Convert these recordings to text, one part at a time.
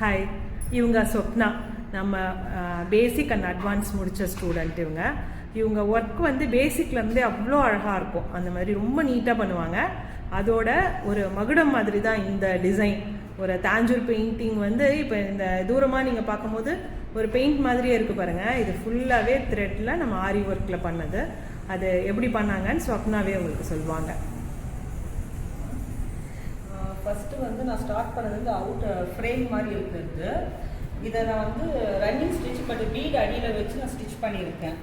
Hi இவங்க சொப்னா. நம்ம basic and advance முடித்த ஸ்டூடெண்ட் இவங்க. இவங்க ஒர்க் வந்து பேசிக்லேருந்தே அவ்வளோ அழகாக இருக்கும். அந்த மாதிரி ரொம்ப நீட்டாக பண்ணுவாங்க. அதோட ஒரு மகுடம் மாதிரி தான் இந்த டிசைன் ஒரு தாஞ்சூர் பெயிண்டிங் வந்து இப்போ இந்த தூரமாக நீங்கள் பார்க்கும்போது ஒரு பெயிண்ட் மாதிரியே இருக்குது பாருங்கள் இது ஃபுல்லாகவே த்ரெட்டில் நம்ம ஆரி ஒர்க்கில் பண்ணது. அது எப்படி பண்ணாங்கன்னு ஸ்வப்னாவே உங்களுக்கு சொல்லுவாங்க. ஃபஸ்ட்டு வந்து நான் ஸ்டார்ட் பண்ணது வந்து அவுட் ஃப்ரேம் மாதிரி இருக்கிறது. இதை நான் வந்து ரன்னிங் ஸ்டிச் பண்ணி பீட் அடியில் வச்சு நான் ஸ்டிச் பண்ணியிருக்கேன்.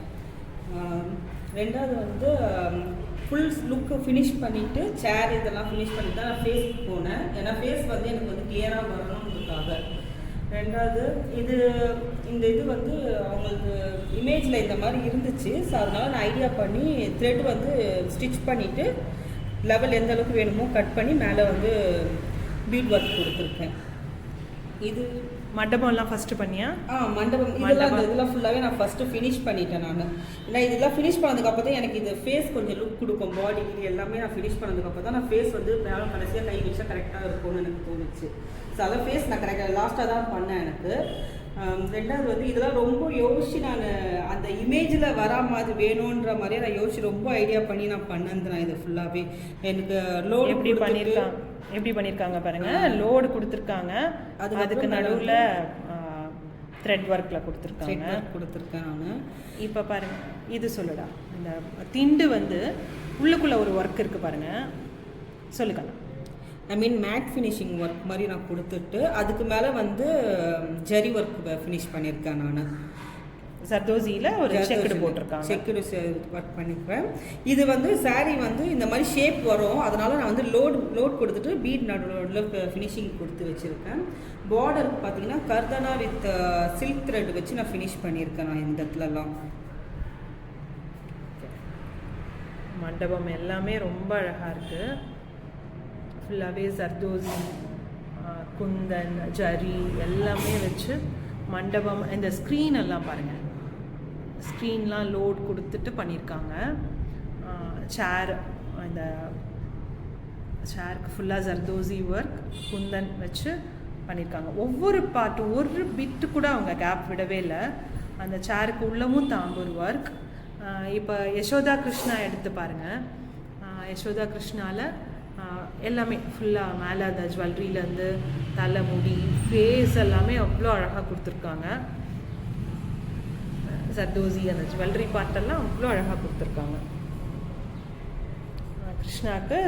ரெண்டாவது வந்து ஃபுல் லுக்கு ஃபினிஷ் பண்ணிவிட்டு சேர் இதெல்லாம் ஃபினிஷ் பண்ணிட்டு தான் நான் ஃபேஸ்க்கு போனேன். ஏன்னா ஃபேஸ் வந்து எனக்கு வந்து கிளியராக வரணுன்றதுக்காக ரெண்டாவது இது இந்த இது வந்து அவங்களுக்கு இமேஜில் இந்த மாதிரி இருந்துச்சு. ஸோ அதனால நான் ஐடியா பண்ணி த்ரெட் வந்து ஸ்டிச் பண்ணிவிட்டு லெவல் எந்த அளவுக்கு வேணுமோ கட் பண்ணி மேலே வந்து பீட் ஒர்க் கொடுத்துருக்கேன். இது மண்டபம்லாம் ஃபஸ்ட்டு பண்ணியா? ஆ மண்டபம். இதெல்லாம் இந்த இதெல்லாம் ஃபுல்லாகவே நான் ஃபஸ்ட்டு ஃபினிஷ் பண்ணிட்டேன் நான். ஏன்னா இதெல்லாம் ஃபினிஷ் பண்ணதுக்கப்புறம் தான் எனக்கு இது ஃபேஸ் கொஞ்சம் லுக் கொடுக்கும். பாடி இது எல்லாமே நான் ஃபினிஷ் பண்ணதுக்கப்புறம் தான் நான் ஃபேஸ் வந்து மேலே கடைசியாக கை வச்சா கரெக்டாக இருக்கும்னு எனக்கு தோணுச்சு. ஸோ அதான் ஃபேஸ் நான் கரெக்டாக லாஸ்ட்டாக தான் பண்ணேன் எனக்கு. ரெண்டாவது வந்து இதெல்லாம் ரொம்ப யோசிச்சு நான் அந்த இமேஜில் வரா மாதிரி வேணுன்ற மாதிரியே நான் யோசிச்சு ரொம்ப ஐடியா பண்ணி நான் பண்ணது நான் இது ஃபுல்லாகவே எனக்கு லோடு எப்படி பண்ணியிருக்காங்க எப்படி பண்ணியிருக்காங்க பாருங்க. லோடு கொடுத்துருக்காங்க. அதுக்கப்புறம் அதுக்கு நடுவில் த்ரெட் ஒர்க்கில் கொடுத்துருக்காங்க. கொடுத்துருக்கேன் நான். இப்போ பாருங்க இது சொல்லுடா. இந்த திண்டு வந்து உள்ளுக்குள்ள ஒரு ஒர்க் இருக்கு பாருங்க. சொல்லுங்க. I mean mat finishing work மாதிரி நான் கொடுத்துட்டு அதுக்கு மேலே வந்து ஜரி ஒர்க் ஃபினிஷ் பண்ணியிருக்கேன் நான். சர்தோசியில் ஒரு செக்குடு போட்டிருக்காங்க. செக்குடு ஒர்க் பண்ணிருக்கேன் இது வந்து saree வந்து இந்த மாதிரி ஷேப் வரும். அதனால நான் வந்து லோட் லோட் கொடுத்துட்டு பீட் நடுவில் ஃபினிஷிங் கொடுத்து வச்சுருக்கேன். பார்டருக்கு பார்த்தீங்கன்னா கர்தனா வித் சில்க் த்ரெட் வச்சு நான் ஃபினிஷ் பண்ணியிருக்கேன் நான் இந்த இடத்துலலாம். மண்டபம் எல்லாமே ரொம்ப அழகா இருக்கு. ஃபுல்லாகவே சர்தோசி குந்தன் ஜரி எல்லாமே வச்சு மண்டபம் இந்த ஸ்க்ரீன் எல்லாம் பாருங்கள் ஸ்க்ரீன்லாம் லோட் கொடுத்துட்டு பண்ணியிருக்காங்க சேர் இந்த சேருக்கு ஃபுல்லாக ஜர்தோசி ஒர்க் குந்தன் வச்சு பண்ணியிருக்காங்க ஒவ்வொரு பாட்டு ஒரு பிட்டு கூட அவங்க கேப் விடவே இல்லை. அந்த சேருக்கு உள்ளவும் தாம்பூர் ஒர்க் இப்போ யசோதா கிருஷ்ணா எடுத்து பாருங்கள் யசோதா கிருஷ்ணாவில் எல்லாமே ஃபுல்லாக மேலே அந்த ஜுவல்லரியிலேருந்து தலை முடி ஃபேஸ் எல்லாமே அவ்வளோ அழகாக கொடுத்துருக்காங்க. சர்தோசி அந்த ஜுவல்லரி பார்ட்டெல்லாம் அவ்வளோ அழகாக கொடுத்துருக்காங்க. கிருஷ்ணாவுக்கு கிருஷ்ணாக்கு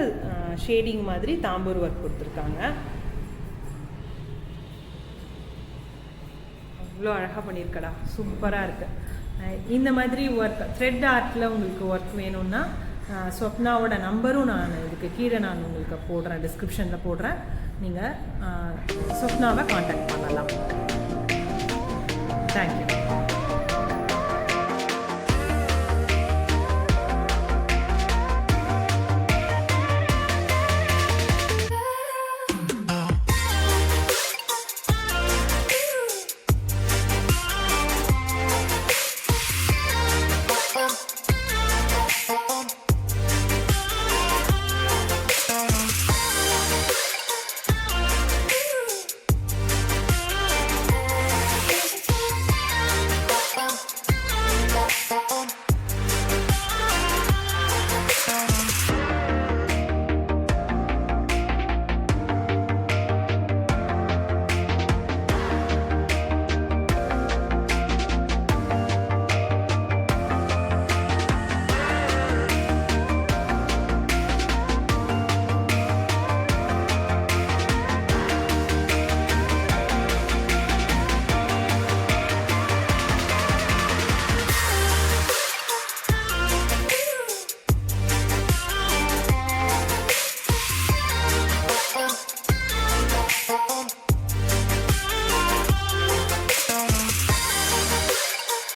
ஷேடிங் மாதிரி தாம்பூர் ஒர்க் கொடுத்துருக்காங்க. அவ்வளோ அழகாக பண்ணியிருக்கடா. சூப்பராக இருக்குது இந்த மாதிரி ஒர்க் த்ரெட் ஆர்ட்டில் உங்களுக்கு ஒர்க் வேணும்னா ஸ்வப்னாவோட நம்பரும் நான் இதுக்கு கீழே நான் உங்களுக்கு போடுறேன் டிஸ்கிரிப்ஷனில் போடுறேன். நீங்கள் ஸ்வப்னாவை காண்டாக்ட் பண்ணலாம். தேங்க்யூ